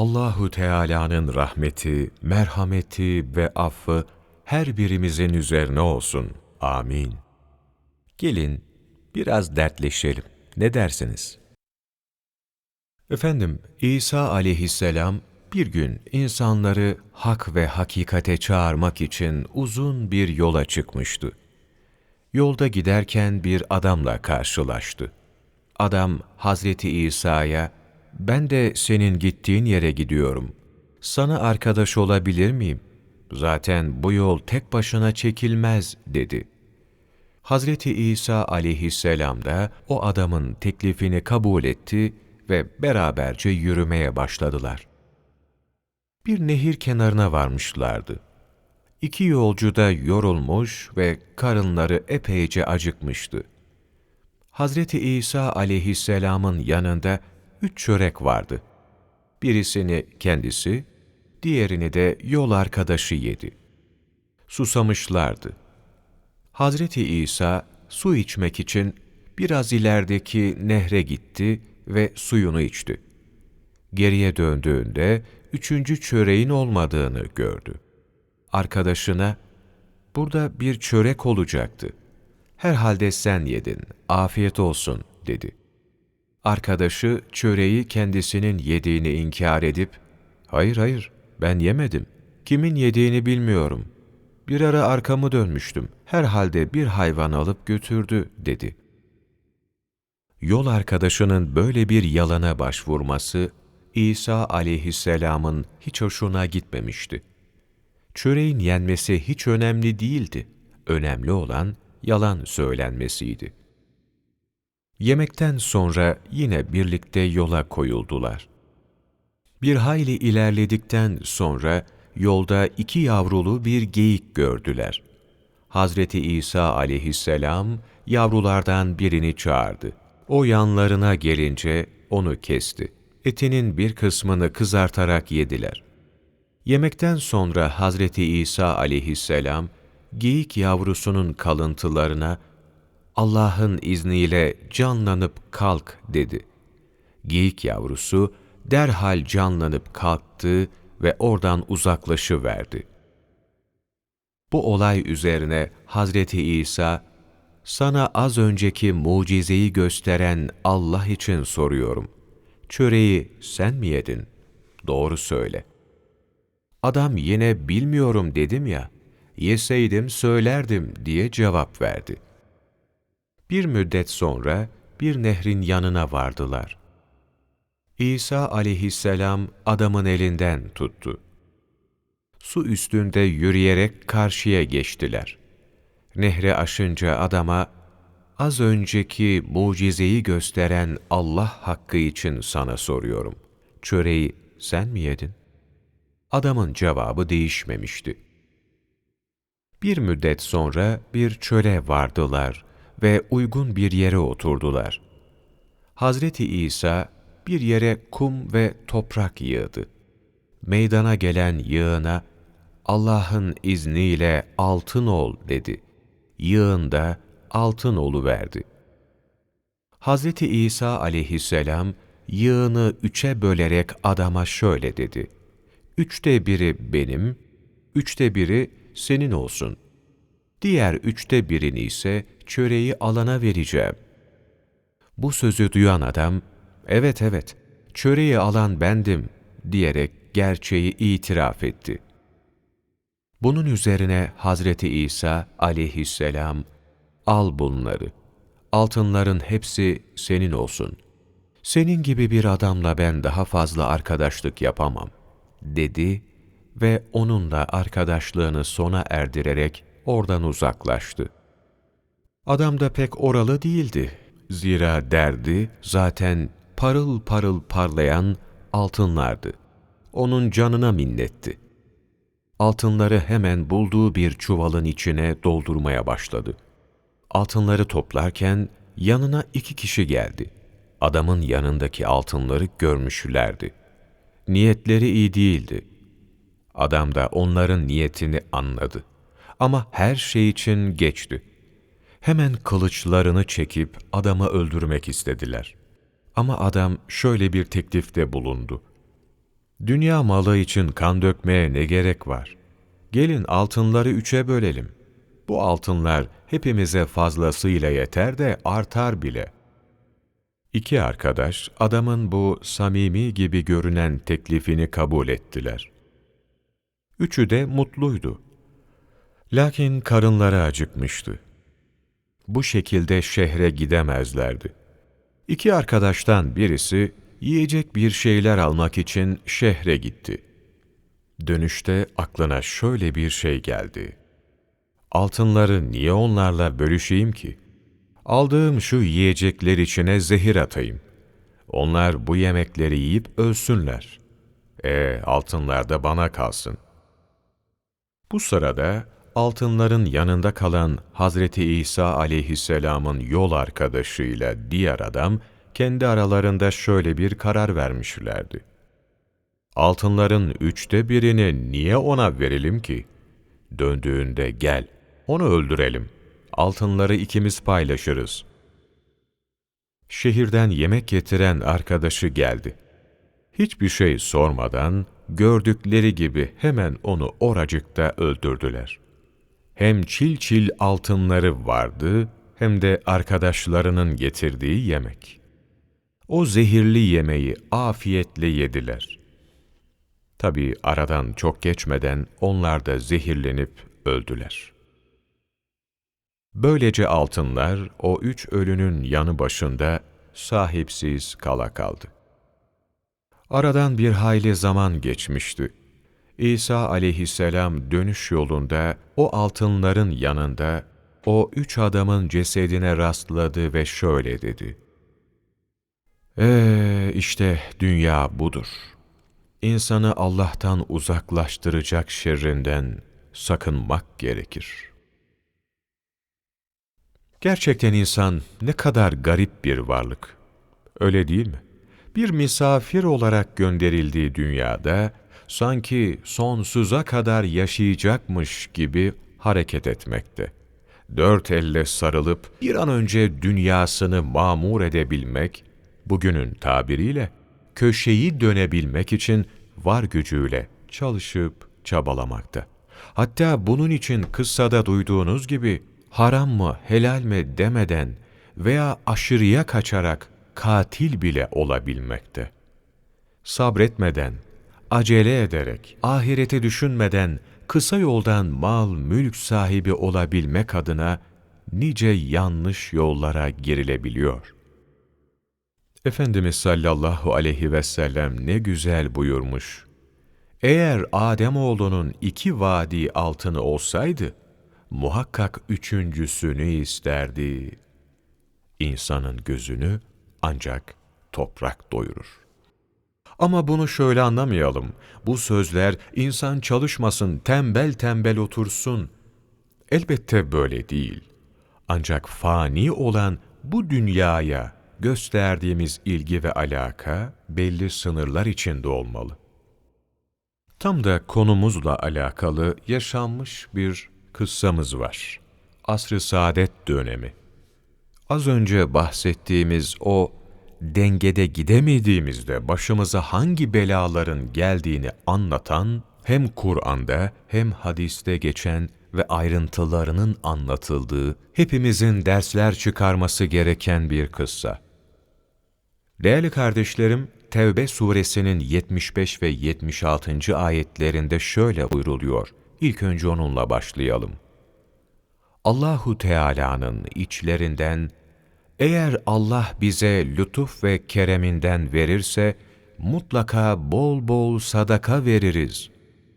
Allahu Teala'nın rahmeti, merhameti ve affı her birimizin üzerine olsun. Amin. Gelin biraz dertleşelim. Ne dersiniz? Efendim, İsa aleyhisselam bir gün insanları hak ve hakikate çağırmak için uzun bir yola çıkmıştı. Yolda giderken bir adamla karşılaştı. Adam Hazreti İsa'ya, ben de senin gittiğin yere gidiyorum. Sana arkadaş olabilir miyim? Zaten bu yol tek başına çekilmez dedi. Hazreti İsa aleyhisselam da o adamın teklifini kabul etti ve beraberce yürümeye başladılar. Bir nehir kenarına varmışlardı. İki yolcu da yorulmuş ve karınları epeyce acıkmıştı. Hazreti İsa aleyhisselamın yanında üç çörek vardı. Birisini kendisi, diğerini de yol arkadaşı yedi. Susamışlardı. Hazreti İsa su içmek için biraz ilerideki nehre gitti ve suyunu içti. Geriye döndüğünde üçüncü çöreğin olmadığını gördü. Arkadaşına, burada bir çörek olacaktı. Herhalde sen yedin, afiyet olsun dedi. Arkadaşı çöreği kendisinin yediğini inkar edip, hayır hayır ben yemedim, kimin yediğini bilmiyorum. Bir ara arkamı dönmüştüm, herhalde bir hayvan alıp götürdü dedi. Yol arkadaşının böyle bir yalana başvurması, İsa aleyhisselamın hiç hoşuna gitmemişti. Çöreğin yenmesi hiç önemli değildi. Önemli olan yalan söylenmesiydi. Yemekten sonra yine birlikte yola koyuldular. Bir hayli ilerledikten sonra yolda iki yavrulu bir geyik gördüler. Hazreti İsa aleyhisselam yavrulardan birini çağırdı. O yanlarına gelince onu kesti. Etinin bir kısmını kızartarak yediler. Yemekten sonra Hazreti İsa aleyhisselam geyik yavrusunun kalıntılarına Allah'ın izniyle canlanıp kalk dedi. Geyik yavrusu derhal canlanıp kalktı ve oradan uzaklaşıverdi. Bu olay üzerine Hazreti İsa, sana az önceki mucizeyi gösteren Allah için soruyorum. Çöreği sen mi yedin? Doğru söyle. Adam yine bilmiyorum dedim ya, yeseydim söylerdim diye cevap verdi. Bir müddet sonra bir nehrin yanına vardılar. İsa aleyhisselam adamın elinden tuttu. Su üstünde yürüyerek karşıya geçtiler. Nehre aşınca adama, az önceki mucizeyi gösteren Allah hakkı için sana soruyorum. Çöreği sen mi yedin? Adamın cevabı değişmemişti. Bir müddet sonra bir çöle vardılar ve uygun bir yere oturdular. Hazreti İsa bir yere kum ve toprak yığdı. Meydana gelen yığına, Allah'ın izniyle altın ol dedi. Yığın da altın verdi. Hazreti İsa aleyhisselam yığını üçe bölerek adama şöyle dedi. Üçte biri benim, üçte biri senin olsun. Diğer üçte birini ise çöreği alana vereceğim. Bu sözü duyan adam, evet evet, çöreği alan bendim diyerek gerçeği itiraf etti. Bunun üzerine Hazreti İsa aleyhisselam, al bunları, altınların hepsi senin olsun. Senin gibi bir adamla ben daha fazla arkadaşlık yapamam, dedi ve onunla arkadaşlığını sona erdirerek oradan uzaklaştı. Adam da pek oralı değildi. Zira derdi zaten parıl parıl parlayan altınlardı. Onun canına minnetti. Altınları hemen bulduğu bir çuvalın içine doldurmaya başladı. Altınları toplarken yanına iki kişi geldi. Adamın yanındaki altınları görmüşlerdi. Niyetleri iyi değildi. Adam da onların niyetini anladı. Ama her şey için geçti. Hemen kılıçlarını çekip adamı öldürmek istediler. Ama adam şöyle bir teklifte bulundu. Dünya malı için kan dökmeye ne gerek var? Gelin altınları üçe bölelim. Bu altınlar hepimize fazlasıyla yeter de artar bile. İki arkadaş adamın bu samimi gibi görünen teklifini kabul ettiler. Üçü de mutluydu. Lakin karınları acıkmıştı. Bu şekilde şehre gidemezlerdi. İki arkadaştan birisi yiyecek bir şeyler almak için şehre gitti. Dönüşte aklına şöyle bir şey geldi. Altınları niye onlarla bölüşeyim ki? Aldığım şu yiyecekler içine zehir atayım. Onlar bu yemekleri yiyip ölsünler. E altınlar da bana kalsın. Bu sırada altınların yanında kalan Hazreti İsa aleyhisselamın yol arkadaşıyla diğer adam kendi aralarında şöyle bir karar vermişlerdi. Altınların üçte birini niye ona verelim ki? Döndüğünde gel, onu öldürelim. Altınları ikimiz paylaşırız. Şehirden yemek getiren arkadaşı geldi. Hiçbir şey sormadan, gördükleri gibi hemen onu oracıkta öldürdüler. Hem çil çil altınları vardı, hem de arkadaşlarının getirdiği yemek. O zehirli yemeği afiyetle yediler. Tabi aradan çok geçmeden onlar da zehirlenip öldüler. Böylece altınlar o üç ölünün yanı başında sahipsiz kala kaldı. Aradan bir hayli zaman geçmişti. İsa aleyhisselam dönüş yolunda o altınların yanında o üç adamın cesedine rastladı ve şöyle dedi. Eee işte dünya budur. İnsanı Allah'tan uzaklaştıracak şerrinden sakınmak gerekir. Gerçekten insan ne kadar garip bir varlık. Öyle değil mi? Bir misafir olarak gönderildiği dünyada sanki sonsuza kadar yaşayacakmış gibi hareket etmekte. Dört elle sarılıp bir an önce dünyasını mamur edebilmek, bugünün tabiriyle köşeyi dönebilmek için var gücüyle çalışıp çabalamakta. Hatta bunun için kıssada duyduğunuz gibi haram mı helal mi demeden veya aşırıya kaçarak katil bile olabilmekte. Sabretmeden, acele ederek, ahireti düşünmeden kısa yoldan mal, mülk sahibi olabilmek adına nice yanlış yollara girilebiliyor. Efendimiz sallallahu aleyhi ve sellem ne güzel buyurmuş. Eğer Ademoğlunun iki vadi altını olsaydı, muhakkak üçüncüsünü isterdi. İnsanın gözünü ancak toprak doyurur. Ama bunu şöyle anlamayalım. Bu sözler insan çalışmasın, tembel tembel otursun. Elbette böyle değil. Ancak fani olan bu dünyaya gösterdiğimiz ilgi ve alaka belli sınırlar içinde olmalı. Tam da konumuzla alakalı yaşanmış bir kıssamız var. Asr-ı Saadet dönemi. Az önce bahsettiğimiz o dengede gidemediğimizde başımıza hangi belaların geldiğini anlatan hem Kur'an'da hem hadiste geçen ve ayrıntılarının anlatıldığı, hepimizin dersler çıkarması gereken bir kıssa. Değerli kardeşlerim, Tevbe suresinin 75 ve 76. ayetlerinde şöyle buyruluyor. İlk önce onunla başlayalım. Allahu Teala'nın içlerinden eğer Allah bize lütuf ve kereminden verirse mutlaka bol bol sadaka veririz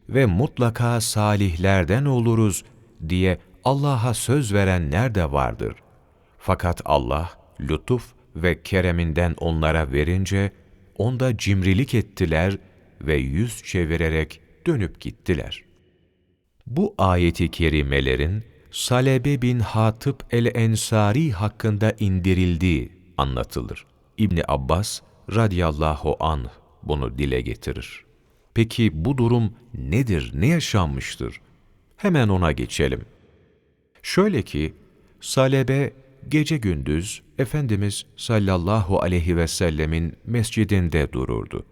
ve mutlaka salihlerden oluruz diye Allah'a söz verenler de vardır. Fakat Allah lütuf ve kereminden onlara verince onda cimrilik ettiler ve yüz çevirerek dönüp gittiler. Bu ayeti kerimelerin Salebe bin Hatip el-Ensari hakkında indirildiği anlatılır. İbni Abbas radıyallahu anh bunu dile getirir. Peki bu durum nedir, ne yaşanmıştır? Hemen ona geçelim. Şöyle ki, Salebe gece gündüz Efendimiz sallallahu aleyhi ve sellemin mescidinde dururdu.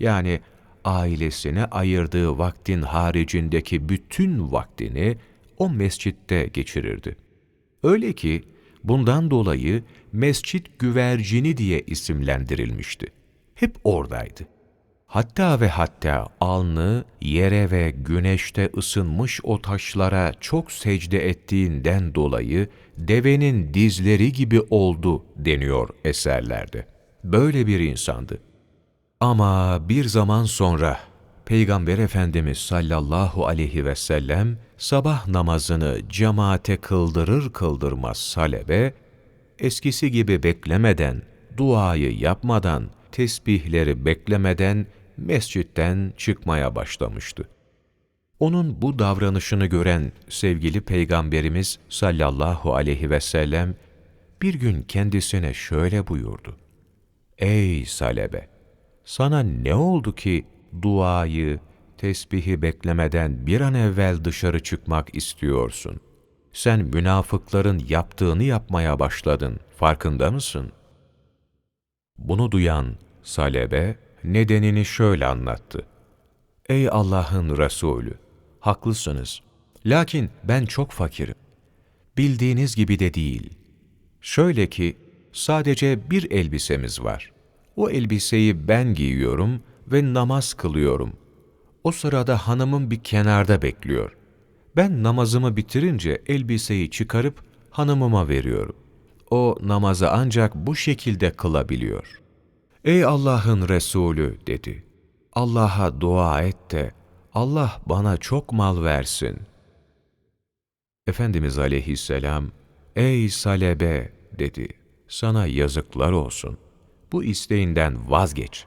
Yani ailesine ayırdığı vaktin haricindeki bütün vaktini o mescitte geçirirdi. Öyle ki bundan dolayı mescit güvercini diye isimlendirilmişti. Hep oradaydı. Hatta ve hatta alnı yere ve güneşte ısınmış o taşlara çok secde ettiğinden dolayı devenin dizleri gibi oldu deniyor eserlerde. Böyle bir insandı. Ama bir zaman sonra Peygamber Efendimiz sallallahu aleyhi ve sellem sabah namazını cemaate kıldırır kıldırmaz salebe, eskisi gibi beklemeden, duayı yapmadan, tesbihleri beklemeden mescitten çıkmaya başlamıştı. Onun bu davranışını gören sevgili Peygamberimiz sallallahu aleyhi ve sellem bir gün kendisine şöyle buyurdu. Ey salebe! Sana ne oldu ki duayı, tesbihi beklemeden bir an evvel dışarı çıkmak istiyorsun? Sen münafıkların yaptığını yapmaya başladın, farkında mısın? Bunu duyan Salebe, nedenini şöyle anlattı. Ey Allah'ın Resulü! Haklısınız. Lakin ben çok fakirim. Bildiğiniz gibi de değil. Şöyle ki, sadece bir elbisemiz var. O elbiseyi ben giyiyorum ve namaz kılıyorum. O sırada hanımım bir kenarda bekliyor. Ben namazımı bitirince elbiseyi çıkarıp hanımıma veriyorum. O namazı ancak bu şekilde kılabiliyor. Ey Allah'ın Resulü dedi. Allah'a dua et de Allah bana çok mal versin. Efendimiz aleyhisselam, ey salebe dedi, sana yazıklar olsun. Bu isteğinden vazgeç.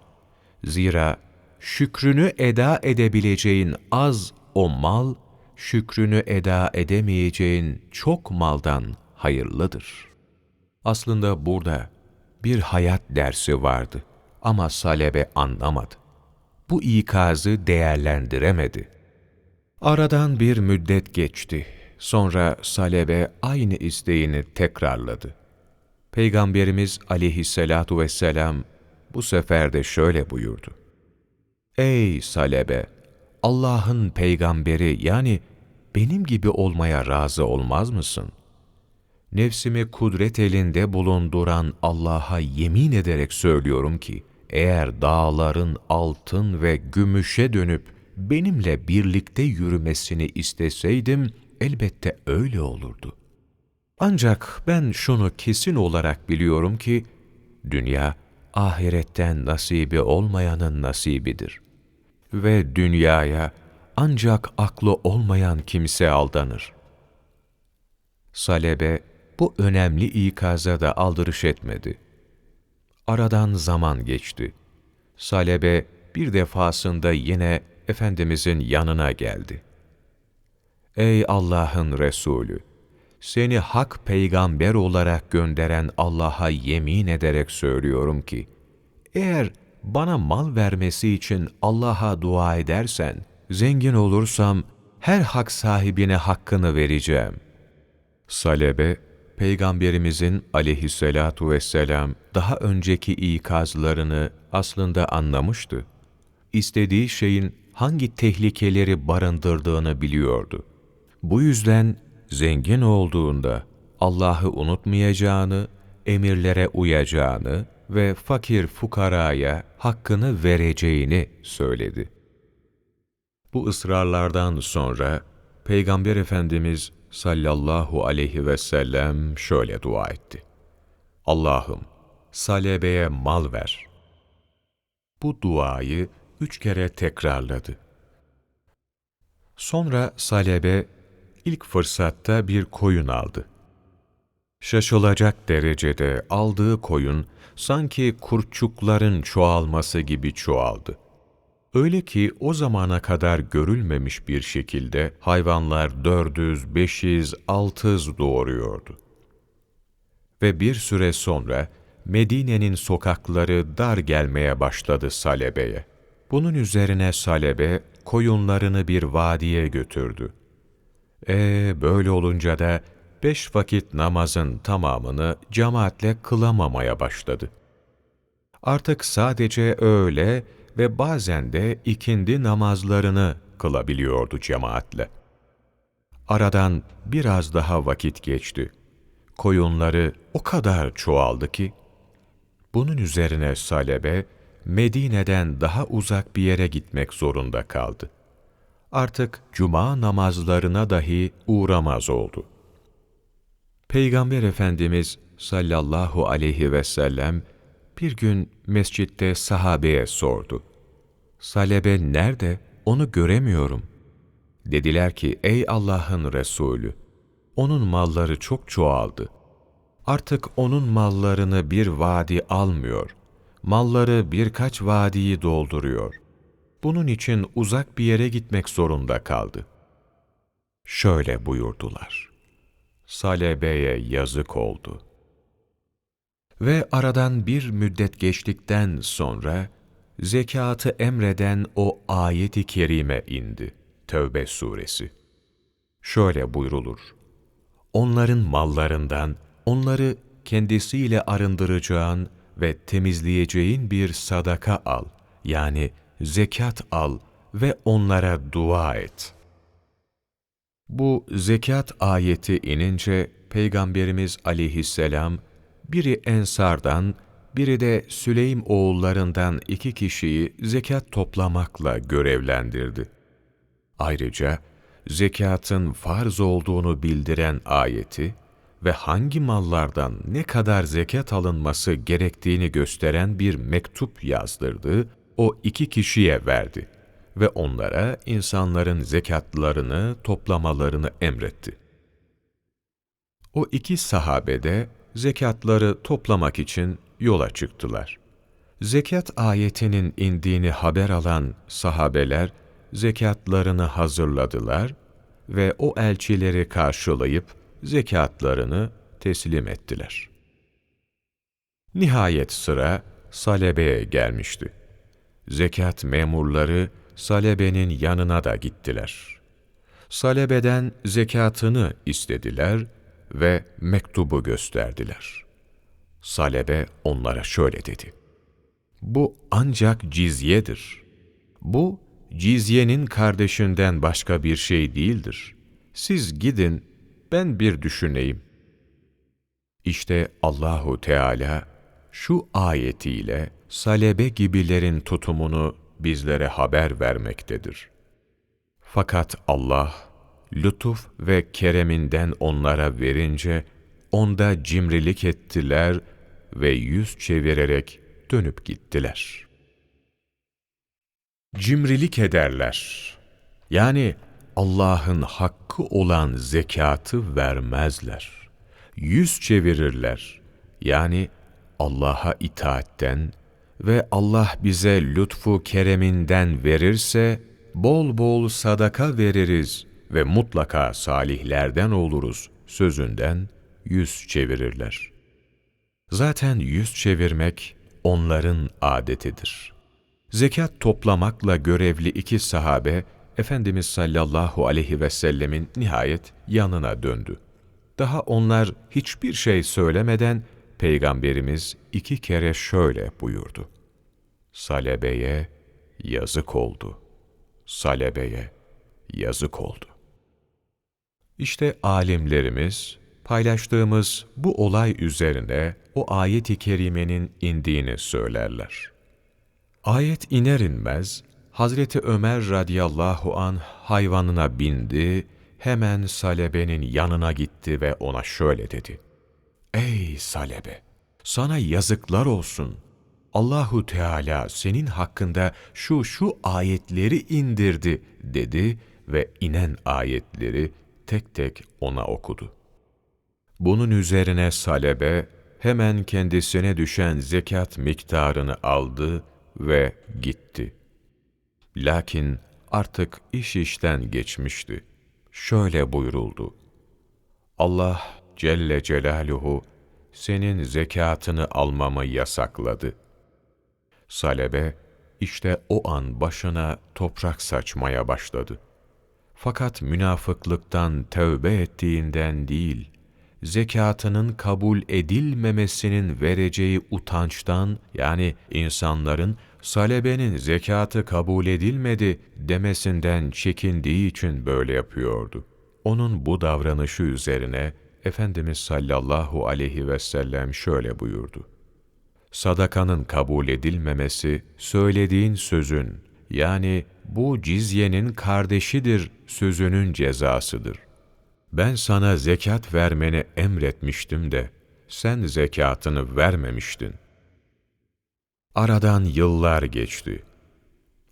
Zira şükrünü eda edebileceğin az o mal, şükrünü eda edemeyeceğin çok maldan hayırlıdır. Aslında burada bir hayat dersi vardı ama Salebe anlamadı. Bu ikazı değerlendiremedi. Aradan bir müddet geçti. Sonra Salebe aynı isteğini tekrarladı. Peygamberimiz aleyhissalatu vesselam bu sefer de şöyle buyurdu. Ey Salebe! Allah'ın peygamberi yani benim gibi olmaya razı olmaz mısın? Nefsimi kudret elinde bulunduran Allah'a yemin ederek söylüyorum ki, eğer dağların altın ve gümüşe dönüp benimle birlikte yürümesini isteseydim, elbette öyle olurdu. Ancak ben şunu kesin olarak biliyorum ki, dünya ahiretten nasibi olmayanın nasibidir. Ve dünyaya ancak aklı olmayan kimse aldanır. Salebe bu önemli ikaza da aldırış etmedi. Aradan zaman geçti. Salebe bir defasında yine Efendimizin yanına geldi. Ey Allah'ın Resulü! Seni hak peygamber olarak gönderen Allah'a yemin ederek söylüyorum ki, eğer bana mal vermesi için Allah'a dua edersen, zengin olursam her hak sahibine hakkını vereceğim. Salebe, Peygamberimizin aleyhisselatu vesselam daha önceki ikazlarını aslında anlamıştı. İstediği şeyin hangi tehlikeleri barındırdığını biliyordu. Bu yüzden zengin olduğunda Allah'ı unutmayacağını, emirlere uyacağını ve fakir fukaraya hakkını vereceğini söyledi. Bu ısrarlardan sonra Peygamber Efendimiz sallallahu aleyhi ve sellem şöyle dua etti. Allah'ım salebeye mal ver. Bu duayı üç kere tekrarladı. Sonra salebe ilk fırsatta bir koyun aldı. Şaşılacak derecede aldığı koyun sanki kurçukların çoğalması gibi çoğaldı. Öyle ki o zamana kadar görülmemiş bir şekilde hayvanlar dördüz, beşiz, altız doğuruyordu. Ve bir süre sonra Medine'nin sokakları dar gelmeye başladı Salebe'ye. Bunun üzerine Salebe koyunlarını bir vadiye götürdü. E böyle olunca da beş vakit namazın tamamını cemaatle kılamamaya başladı. Artık sadece öğle ve bazen de ikindi namazlarını kılabiliyordu cemaatle. Aradan biraz daha vakit geçti. Koyunları o kadar çoğaldı ki, bunun üzerine Salebe, Medine'den daha uzak bir yere gitmek zorunda kaldı. Artık cuma namazlarına dahi uğramaz oldu. Peygamber Efendimiz sallallahu aleyhi ve sellem bir gün mescitte sahabeye sordu. Salebe nerede? Onu göremiyorum. Dediler ki, ey Allah'ın Resulü, onun malları çok çoğaldı. Artık onun mallarını bir vadi almıyor. Malları birkaç vadiyi dolduruyor. Bunun için uzak bir yere gitmek zorunda kaldı. Şöyle buyurdular. Salebe'ye yazık oldu. Ve aradan bir müddet geçtikten sonra, zekatı emreden o ayeti kerime indi. Tevbe suresi. Şöyle buyrulur. Onların mallarından, onları kendisiyle arındıracağın ve temizleyeceğin bir sadaka al, yani zekat al ve onlara dua et. Bu zekat ayeti inince Peygamberimiz aleyhisselam, biri Ensardan, biri de Süleym oğullarından iki kişiyi zekat toplamakla görevlendirdi. Ayrıca zekatın farz olduğunu bildiren ayeti ve hangi mallardan ne kadar zekat alınması gerektiğini gösteren bir mektup yazdırdı, o iki kişiye verdi ve onlara insanların zekatlarını toplamalarını emretti. O iki sahabe de zekatları toplamak için yola çıktılar. Zekat ayetinin indiğini haber alan sahabeler zekatlarını hazırladılar ve o elçileri karşılayıp zekatlarını teslim ettiler. Nihayet sıra Salebe'ye gelmişti. Zekat memurları Salebe'nin yanına da gittiler. Salebe'den zekatını istediler ve mektubu gösterdiler. Salebe onlara şöyle dedi. Bu ancak cizyedir. Bu cizyenin kardeşinden başka bir şey değildir. Siz gidin, ben bir düşüneyim. İşte Allahu Teala şu ayetiyle salebe gibilerin tutumunu bizlere haber vermektedir. Fakat Allah, lütuf ve kereminden onlara verince, onda cimrilik ettiler ve yüz çevirerek dönüp gittiler. Cimrilik ederler. Yani Allah'ın hakkı olan zekatı vermezler. Yüz çevirirler. Yani Allah'a itaatten ve Allah bize lütfu kereminden verirse, bol bol sadaka veririz ve mutlaka salihlerden oluruz sözünden yüz çevirirler. Zaten yüz çevirmek onların adetidir. Zekat toplamakla görevli iki sahabe, Efendimiz sallallahu aleyhi ve sellemin nihayet yanına döndü. Daha onlar hiçbir şey söylemeden Peygamberimiz iki kere şöyle buyurdu. Salebe'ye yazık oldu. Salebe'ye yazık oldu. İşte alimlerimiz paylaştığımız bu olay üzerine o ayet-i kerimenin indiğini söylerler. Ayet iner inmez Hazreti Ömer radıyallahu an hayvanına bindi, hemen Salebe'nin yanına gitti ve ona şöyle dedi. Ey Salebe! Sana yazıklar olsun. Allahu Teala senin hakkında şu şu ayetleri indirdi dedi ve inen ayetleri tek tek ona okudu. Bunun üzerine Salebe hemen kendisine düşen zekat miktarını aldı ve gitti. Lakin artık iş işten geçmişti. Şöyle buyuruldu. Allah Celle Celaluhu senin zekatını almamı yasakladı. Salebe işte o an başına toprak saçmaya başladı. Fakat münafıklıktan tövbe ettiğinden değil, zekatının kabul edilmemesinin vereceği utançtan yani insanların Salebe'nin zekatı kabul edilmedi demesinden çekindiği için böyle yapıyordu. Onun bu davranışı üzerine Efendimiz sallallahu aleyhi ve sellem şöyle buyurdu. Sadakanın kabul edilmemesi, söylediğin sözün, yani bu cizyenin kardeşidir sözünün cezasıdır. Ben sana zekat vermeni emretmiştim de, sen zekatını vermemiştin. Aradan yıllar geçti.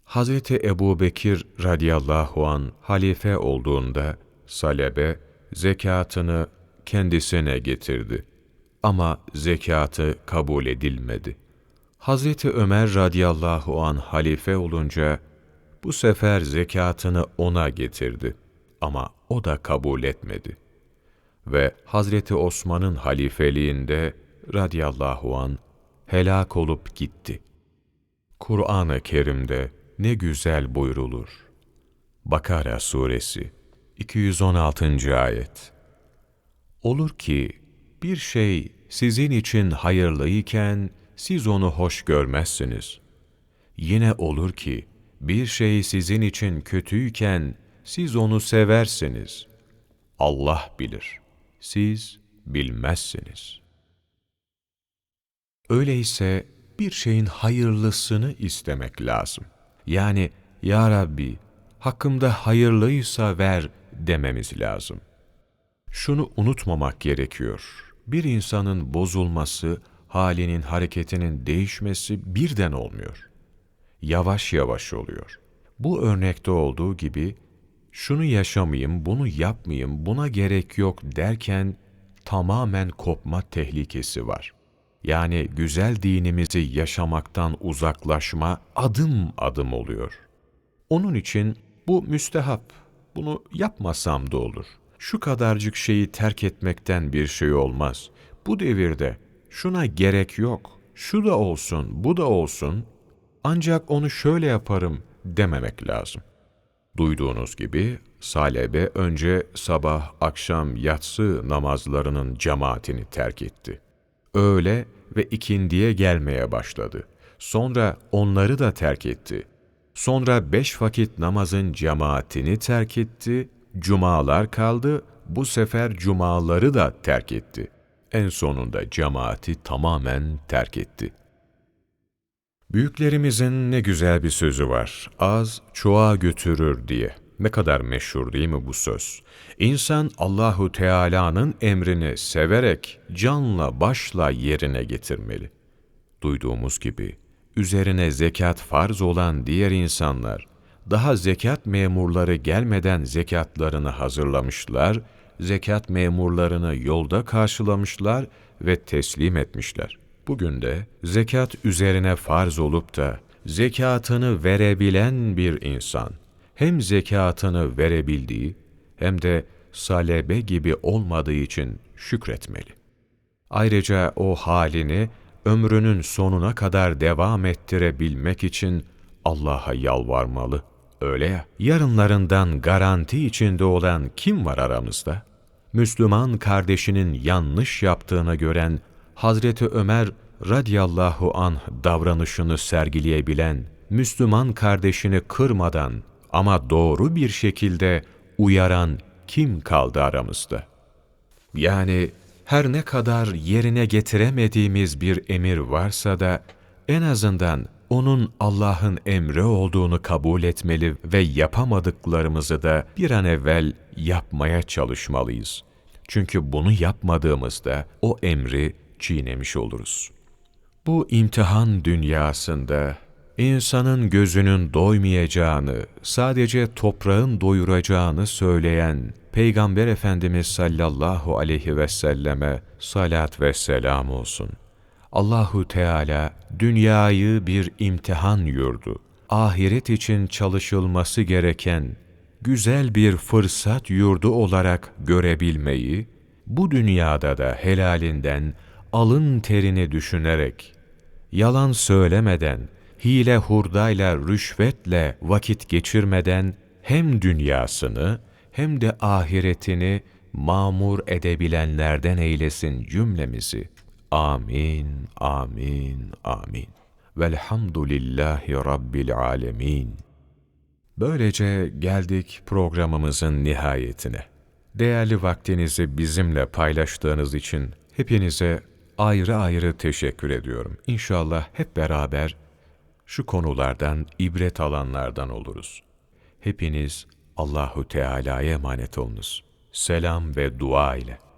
Hazreti Ebu Bekir radıyallahu an halife olduğunda Salebe zekatını kendisine getirdi. Ama zekatı kabul edilmedi. Hazreti Ömer radıyallahu an halife olunca bu sefer zekatını ona getirdi. Ama o da kabul etmedi. Ve Hazreti Osman'ın halifeliğinde radıyallahu an helak olup gitti. Kur'an-ı Kerim'de ne güzel buyrulur. Bakara Suresi 216. Ayet Olur ki bir şey sizin için hayırlıyken siz onu hoş görmezsiniz. Yine olur ki bir şey sizin için kötüyken siz onu seversiniz. Allah bilir, siz bilmezsiniz. Öyleyse bir şeyin hayırlısını istemek lazım. Yani, Ya Rabbi, hakkımda hayırlıysa ver dememiz lazım. Şunu unutmamak gerekiyor. Bir insanın bozulması, halinin, hareketinin değişmesi birden olmuyor. Yavaş yavaş oluyor. Bu örnekte olduğu gibi, şunu yaşamayayım, bunu yapmayayım, buna gerek yok derken tamamen kopma tehlikesi var. Yani güzel dinimizi yaşamaktan uzaklaşma adım adım oluyor. Onun için bu müstehap, bunu yapmasam da olur. Şu kadarcık şeyi terk etmekten bir şey olmaz. Bu devirde şuna gerek yok, şu da olsun, bu da olsun, ancak onu şöyle yaparım dememek lazım. Duyduğunuz gibi Salebe önce sabah, akşam, yatsı namazlarının cemaatini terk etti. Öğle ve ikindiye gelmeye başladı. Sonra onları da terk etti. Sonra beş vakit namazın cemaatini terk etti, cumalar kaldı, bu sefer cumaları da terk etti. En sonunda cemaati tamamen terk etti. Büyüklerimizin ne güzel bir sözü var, az çoğa götürür diye. Ne kadar meşhur değil mi bu söz? İnsan Allahu Teala'nın emrini severek canla başla yerine getirmeli. Duyduğumuz gibi üzerine zekat farz olan diğer insanlar daha zekat memurları gelmeden zekatlarını hazırlamışlar, zekat memurlarını yolda karşılamışlar ve teslim etmişler. Bugün de zekat üzerine farz olup da zekatını verebilen bir insan, hem zekatını verebildiği hem de salebe gibi olmadığı için şükretmeli. Ayrıca o halini ömrünün sonuna kadar devam ettirebilmek için Allah'a yalvarmalı. Öyle ya, yarınlarından garanti içinde olan kim var aramızda? Müslüman kardeşinin yanlış yaptığını gören Hazreti Ömer radiyallahu an davranışını sergileyebilen, Müslüman kardeşini kırmadan ama doğru bir şekilde uyaran kim kaldı aramızda? Yani her ne kadar yerine getiremediğimiz bir emir varsa da en azından onun Allah'ın emri olduğunu kabul etmeli ve yapamadıklarımızı da bir an evvel yapmaya çalışmalıyız. Çünkü bunu yapmadığımızda o emri çiğnemiş oluruz. Bu imtihan dünyasında insanın gözünün doymayacağını, sadece toprağın doyuracağını söyleyen Peygamber Efendimiz sallallahu aleyhi ve selleme salat ve selam olsun. Allahu Teala dünyayı bir imtihan yurdu, ahiret için çalışılması gereken güzel bir fırsat yurdu olarak görebilmeyi, bu dünyada da helalinden alın terini düşünerek, yalan söylemeden, hile hurdayla, rüşvetle vakit geçirmeden hem dünyasını hem de ahiretini mamur edebilenlerden eylesin cümlemizi. Amin, amin, amin. Velhamdülillahi Rabbil alemin. Böylece geldik programımızın nihayetine. Değerli vaktinizi bizimle paylaştığınız için hepinize ayrı ayrı teşekkür ediyorum. İnşallah hep beraber şu konulardan ibret alanlardan oluruz. Hepiniz Allahu Teala'ya emanet olunuz. Selam ve dua ile.